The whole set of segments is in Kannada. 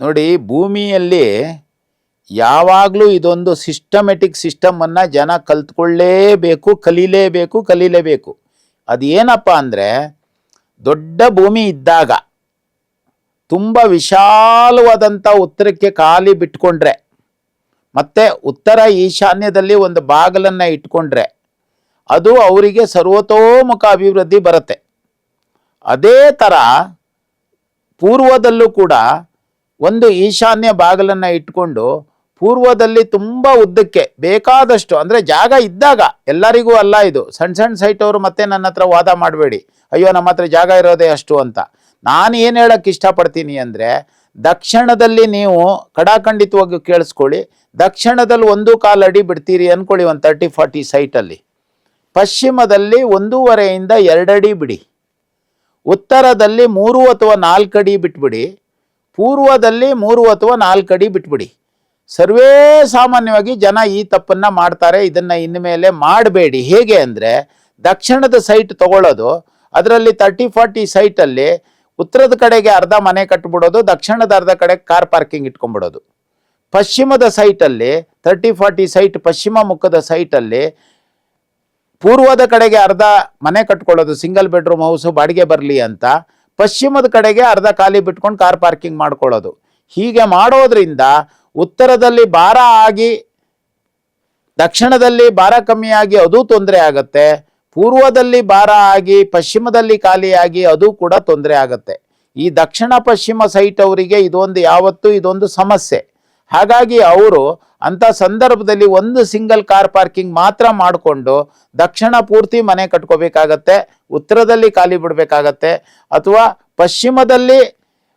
ನೋಡಿ, ಭೂಮಿಯಲ್ಲಿ ಯಾವಾಗಲೂ ಇದೊಂದು ಸಿಸ್ಟಮೆಟಿಕ್ ಸಿಸ್ಟಮನ್ನು ಜನ ಕಲ್ತ್ಕೊಳ್ಳೇಬೇಕು, ಕಲೀಲೇಬೇಕು ಕಲೀಲೇಬೇಕು. ಏನಪ್ಪ ಅಂದರೆ, ದೊಡ್ಡ ಭೂಮಿ ಇದ್ದಾಗ, ತುಂಬ ವಿಶಾಲವಾದಂಥ ಉತ್ತರಕ್ಕೆ ಖಾಲಿ ಬಿಟ್ಕೊಂಡ್ರೆ, ಮತ್ತು ಉತ್ತರ ಈಶಾನ್ಯದಲ್ಲಿ ಒಂದು ಬಾಗಿಲನ್ನು ಇಟ್ಕೊಂಡ್ರೆ, ಅದು ಅವರಿಗೆ ಸರ್ವತೋಮುಖ ಅಭಿವೃದ್ಧಿ ಬರುತ್ತೆ. ಅದೇ ಥರ, ಪೂರ್ವದಲ್ಲೂ ಕೂಡ ಒಂದು ಈಶಾನ್ಯ ಬಾಗಿಲನ್ನು ಇಟ್ಕೊಂಡು ಪೂರ್ವದಲ್ಲಿ ತುಂಬ ಉದ್ದಕ್ಕೆ ಬೇಕಾದಷ್ಟು, ಅಂದರೆ ಜಾಗ ಇದ್ದಾಗ ಎಲ್ಲರಿಗೂ ಅಲ್ಲ ಇದು. ಸಣ್ಣ ಸಣ್ಣ ಸೈಟ್ ಅವರು ಮತ್ತೆ ನನ್ನ ಹತ್ರ ವಾದ ಮಾಡಬೇಡಿ. ಅಯ್ಯೋ, ನಮ್ಮ ಹತ್ರ ಜಾಗ ಇರೋದೇ ಅಷ್ಟು ಅಂತ. ನಾನು ಏನು ಹೇಳಕ್ಕೆ ಇಷ್ಟಪಡ್ತೀನಿ ಅಂದರೆ, ದಕ್ಷಿಣದಲ್ಲಿ ನೀವು ಕಡಾಖಂಡಿತವಾಗಿ ಕೇಳಿಸ್ಕೊಳ್ಳಿ. ದಕ್ಷಿಣದಲ್ಲಿ ಒಂದು ಕಾಲು ಅಡಿ ಬಿಡ್ತೀರಿ ಅಂದ್ಕೊಳ್ಳಿ ಒಂದು ತರ್ಟಿ ಫಾರ್ಟಿ ಸೈಟಲ್ಲಿ ಪಶ್ಚಿಮದಲ್ಲಿ ಒಂದೂವರೆಯಿಂದ ಎರಡಡಿ ಬಿಡಿ. ಉತ್ತರದಲ್ಲಿ ಮೂರು ಅಥವಾ ನಾಲ್ಕು ಅಡಿ ಬಿಟ್ಬಿಡಿ. ಪೂರ್ವದಲ್ಲಿ ಮೂರು ಅಥವಾ ನಾಲ್ಕು ಅಡಿ ಬಿಟ್ಬಿಡಿ. ಸರ್ವೇ ಸಾಮಾನ್ಯವಾಗಿ ಜನ ಈ ತಪ್ಪನ್ನ ಮಾಡ್ತಾರೆ, ಇದನ್ನ ಇನ್ಮೇಲೆ ಮಾಡಬೇಡಿ. ಹೇಗೆ ಅಂದರೆ, ದಕ್ಷಿಣದ ಸೈಟ್ ತಗೊಳ್ಳೋದು, ಅದರಲ್ಲಿ ತರ್ಟಿ, ಫಾರ್ಟಿ ಸೈಟಲ್ಲಿ ಉತ್ತರದ ಕಡೆಗೆ ಅರ್ಧ ಮನೆ ಕಟ್ಬಿಡೋದು, ದಕ್ಷಿಣದ ಅರ್ಧ ಕಡೆ ಕಾರ್ ಪಾರ್ಕಿಂಗ್ ಇಟ್ಕೊಂಡ್ಬಿಡೋದು. ಪಶ್ಚಿಮದ ಸೈಟಲ್ಲಿ, ತರ್ಟಿ, ಫಾರ್ಟಿ ಸೈಟ್ ಪಶ್ಚಿಮ ಮುಖದ ಸೈಟಲ್ಲಿ ಪೂರ್ವದ ಕಡೆಗೆ ಅರ್ಧ ಮನೆ ಕಟ್ಕೊಳ್ಳೋದು, ಸಿಂಗಲ್ ಬೆಡ್ರೂಮ್ ಹೌಸು, ಬಾಡಿಗೆ ಬರಲಿ ಅಂತ ಪಶ್ಚಿಮದ ಕಡೆಗೆ ಅರ್ಧ ಖಾಲಿ ಬಿಟ್ಕೊಂಡು ಕಾರ್ ಪಾರ್ಕಿಂಗ್ ಮಾಡ್ಕೊಳ್ಳೋದು. ಹೀಗೆ ಮಾಡೋದ್ರಿಂದ ಉತ್ತರದಲ್ಲಿ ಭಾರ ಆಗಿ, ದಕ್ಷಿಣದಲ್ಲಿ ಭಾರ ಕಮ್ಮಿಯಾಗಿ ಅದು ತೊಂದರೆ ಆಗುತ್ತೆ. ಪೂರ್ವದಲ್ಲಿ ಭಾರ ಆಗಿ, ಪಶ್ಚಿಮದಲ್ಲಿ ಖಾಲಿಯಾಗಿ ಅದು ಕೂಡ ತೊಂದರೆ ಆಗುತ್ತೆ. ಈ ದಕ್ಷಿಣ ಪಶ್ಚಿಮ ಸೈಟ್ ಅವರಿಗೆ ಇದೊಂದು ಯಾವತ್ತೂ ಇದೊಂದು ಸಮಸ್ಯೆ. ಹಾಗಾಗಿ ಅವರು ಅಂಥ ಸಂದರ್ಭದಲ್ಲಿ ಒಂದು ಸಿಂಗಲ್ ಕಾರ್ ಪಾರ್ಕಿಂಗ್ ಮಾತ್ರ ಮಾಡಿಕೊಂಡು ದಕ್ಷಿಣ ಪೂರ್ತಿ ಮನೆ ಕಟ್ಕೋಬೇಕಾಗತ್ತೆ, ಉತ್ತರದಲ್ಲಿ ಖಾಲಿ ಬಿಡಬೇಕಾಗತ್ತೆ, ಅಥವಾ ಪಶ್ಚಿಮದಲ್ಲಿ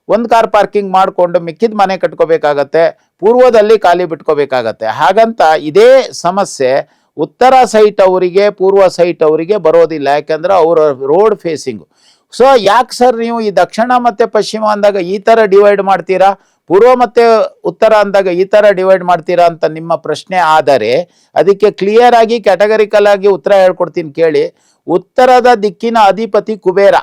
ಒಂದು ಕಾರ್ ಪಾರ್ಕಿಂಗ್ ಮಾಡಿಕೊಂಡು ಮಿಕ್ಕಿದ ಮನೆ ಕಟ್ಕೋಬೇಕಾಗತ್ತೆ, ಪೂರ್ವದಲ್ಲಿ ಖಾಲಿ ಬಿಟ್ಕೋಬೇಕಾಗತ್ತೆ. ಹಾಗಂತ ಇದೇ ಸಮಸ್ಯೆ ಉತ್ತರ ಸೈಟ್ ಅವರಿಗೆ, ಪೂರ್ವ ಸೈಟ್ ಅವರಿಗೆ ಬರೋದಿಲ್ಲ. ಯಾಕಂದ್ರೆ ಅವರ ರೋಡ್ ಫೇಸಿಂಗು ಸೊ ಯಾಕೆ ಸರ್ ನೀವು ಈ ದಕ್ಷಿಣ ಮತ್ತು ಪಶ್ಚಿಮ ಅಂದಾಗ ಈ ಥರ ಡಿವೈಡ್ ಮಾಡ್ತೀರಾ? ಪೂರ್ವ ಮತ್ತು ಉತ್ತರ ಅಂದಾಗ ಈ ಥರ ಡಿವೈಡ್ ಮಾಡ್ತೀರಾ ಅಂತ ನಿಮ್ಮ ಪ್ರಶ್ನೆ ಆದರೆ ಅದಕ್ಕೆ ಕ್ಲಿಯರ್ ಆಗಿ ಕ್ಯಾಟಗರಿಕಲ್ ಆಗಿ ಉತ್ತರ ಹೇಳ್ಕೊಡ್ತೀನಿ ಕೇಳಿ. ಉತ್ತರದ ದಿಕ್ಕಿನ ಅಧಿಪತಿ ಕುಬೇರ.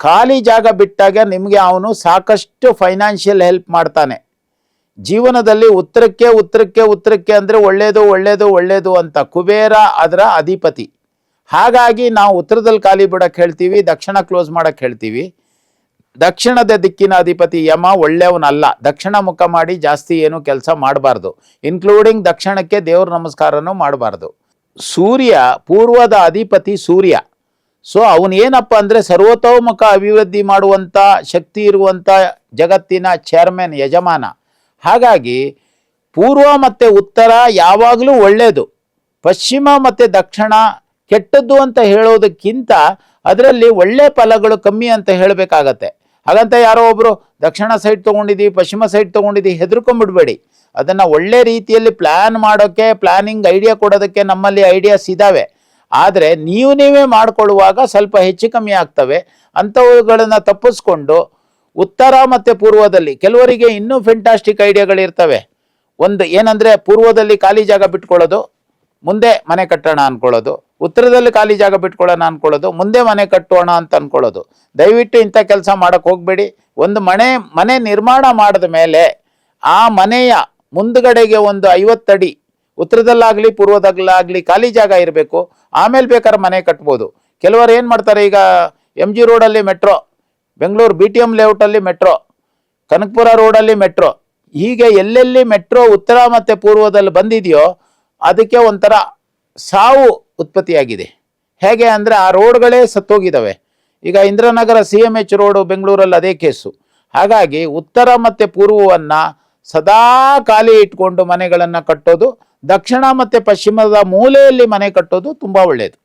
ಖಾಲಿ ಜಾಗ ಬಿಟ್ಟಾಗ ನಿಮಗೆ ಅವನು ಸಾಕಷ್ಟು ಫೈನಾನ್ಷಿಯಲ್ ಹೆಲ್ಪ್ ಮಾಡ್ತಾನೆ. ಜೀವನದಲ್ಲಿ ಉತ್ತರಕ್ಕೆ ಉತ್ತರಕ್ಕೆ ಉತ್ತರಕ್ಕೆ ಅಂದರೆ ಒಳ್ಳೇದು ಒಳ್ಳೇದು ಒಳ್ಳೇದು ಅಂತ ಕುಬೇರ ಅದರ ಅಧಿಪತಿ. ಹಾಗಾಗಿ ನಾವು ಉತ್ತರದಲ್ಲಿ ಖಾಲಿ ಬಿಡಕ್ಕೆ ಹೇಳ್ತೀವಿ, ದಕ್ಷಿಣ ಕ್ಲೋಸ್ ಮಾಡಕ್ಕೆ ಹೇಳ್ತೀವಿ. ದಕ್ಷಿಣದ ದಿಕ್ಕಿನ ಅಧಿಪತಿ ಯಮ ಒಳ್ಳೆಯವನಲ್ಲ. ದಕ್ಷಿಣ ಮುಖ ಮಾಡಿ ಜಾಸ್ತಿ ಏನು ಕೆಲಸ ಮಾಡಬಾರ್ದು. ಇನ್ಕ್ಲೂಡಿಂಗ್ ದಕ್ಷಿಣಕ್ಕೆ ದೇವ್ರ ನಮಸ್ಕಾರನೂ ಮಾಡಬಾರ್ದು. ಸೂರ್ಯ, ಪೂರ್ವದ ಅಧಿಪತಿ ಸೂರ್ಯ. ಸೊ ಅವನೇನಪ್ಪ ಅಂದರೆ ಸರ್ವತೋಮುಖ ಅಭಿವೃದ್ಧಿ ಮಾಡುವಂಥ ಶಕ್ತಿ ಇರುವಂಥ ಜಗತ್ತಿನ ಚೇರ್ಮನ್ ಯಜಮಾನ. ಹಾಗಾಗಿ ಪೂರ್ವ ಮತ್ತು ಉತ್ತರ ಯಾವಾಗಲೂ ಒಳ್ಳೆಯದು. ಪಶ್ಚಿಮ ಮತ್ತು ದಕ್ಷಿಣ ಕೆಟ್ಟದ್ದು ಅಂತ ಹೇಳೋದಕ್ಕಿಂತ ಅದರಲ್ಲಿ ಒಳ್ಳೆ ಫಲಗಳು ಕಮ್ಮಿ ಅಂತ ಹೇಳಬೇಕಾಗತ್ತೆ. ಹಾಗಂತ ಯಾರೋ ಒಬ್ಬರು ದಕ್ಷಿಣ ಸೈಡ್ ತೊಗೊಂಡಿದ್ದೀವಿ ಪಶ್ಚಿಮ ಸೈಡ್ ತೊಗೊಂಡಿದ್ದೀವಿ ಹೆದರ್ಕೊಂಡ್ಬಿಡ್ಬೇಡಿ. ಅದನ್ನು ಒಳ್ಳೆ ರೀತಿಯಲ್ಲಿ ಪ್ಲ್ಯಾನ್ ಮಾಡೋಕ್ಕೆ ಪ್ಲ್ಯಾನಿಂಗ್ ಐಡಿಯಾ ಕೊಡೋದಕ್ಕೆ ನಮ್ಮಲ್ಲಿ ಐಡಿಯಾಸ್ ಇದ್ದಾವೆ ಆದರೆ ನೀವು ನೀವೇ ಮಾಡಿಕೊಳ್ಳುವಾಗ ಸ್ವಲ್ಪ ಹೆಚ್ಚು ಕಮ್ಮಿ ಆಗ್ತವೆ. ಅಂಥವುಗಳನ್ನು ತಪ್ಪಿಸ್ಕೊಂಡು ಉತ್ತರ ಮತ್ತು ಪೂರ್ವದಲ್ಲಿ ಕೆಲವರಿಗೆ ಇನ್ನೂ ಫೆಂಟಾಸ್ಟಿಕ್ ಐಡಿಯಾಗಳಿರ್ತವೆ ಒಂದು ಏನಂದರೆ ಪೂರ್ವದಲ್ಲಿ ಖಾಲಿ ಜಾಗ ಬಿಟ್ಕೊಳ್ಳೋದು, ಮುಂದೆ ಮನೆ ಕಟ್ಟೋಣ ಅನ್ಕೊಳ್ಳೋದು. ಉತ್ತರದಲ್ಲಿ ಖಾಲಿ ಜಾಗ ಬಿಟ್ಕೊಳ್ಳೋಣ ಅನ್ಕೊಳ್ಳೋದು, ಮುಂದೆ ಮನೆ ಕಟ್ಟೋಣ ಅಂತ ಅನ್ಕೊಳ್ಳೋದು. ದಯವಿಟ್ಟು ಇಂಥ ಕೆಲಸ ಮಾಡೋಕ್ಕೆ ಹೋಗಬೇಡಿ. ಒಂದು ಮನೆ ಮನೆ ನಿರ್ಮಾಣ ಮಾಡಿದ ಮೇಲೆ ಆ ಮನೆಯ ಮುಂದುಗಡೆಗೆ ಒಂದು ಐವತ್ತಡಿ ಉತ್ತರದಲ್ಲಾಗಲಿ, ಪೂರ್ವದಲ್ಲಾಗಲಿ ಖಾಲಿ ಜಾಗ ಇರಬೇಕು. ಆಮೇಲೆ ಬೇಕಾದ್ರೆ ಮನೆ ಕಟ್ಬೋದು. ಕೆಲವರು ಏನು ಮಾಡ್ತಾರೆ ಈಗ ಎಂ ಜಿ ರೋಡಲ್ಲಿ metro, Bengaluru B T M ಲೇಔಟಲ್ಲಿ metro, Kanakapura ರೋಡಲ್ಲಿ ಮೆಟ್ರೋ, ಹೀಗೆ ಎಲ್ಲೆಲ್ಲಿ ಮೆಟ್ರೋ ಉತ್ತರ ಮತ್ತು ಪೂರ್ವದಲ್ಲಿ ಬಂದಿದೆಯೋ, ಅದಕ್ಕೆ ಒಂಥರ ಸಾವು ಉತ್ಪತ್ತಿಯಾಗಿದೆ. ಹೇಗೆ ಅಂದರೆ ಆ ರೋಡ್ಗಳೇ ಸತ್ತೋಗಿದ್ದಾವೆ. ಈಗ Indiranagar C M H road ಬೆಂಗಳೂರಲ್ಲಿ ಅದೇ ಕೇಸು. ಹಾಗಾಗಿ ಉತ್ತರ ಮತ್ತು ಪೂರ್ವವನ್ನು ಸದಾ ಖಾಲಿ ಇಟ್ಕೊಂಡು ಮನೆಗಳನ್ನು ಕಟ್ಟೋದು, ದಕ್ಷಿಣ ಮತ್ತು ಪಶ್ಚಿಮದ ಮೂಲೆಯಲ್ಲಿ ಮನೆ ಕಟ್ಟೋದು ತುಂಬ ಒಳ್ಳೆಯದು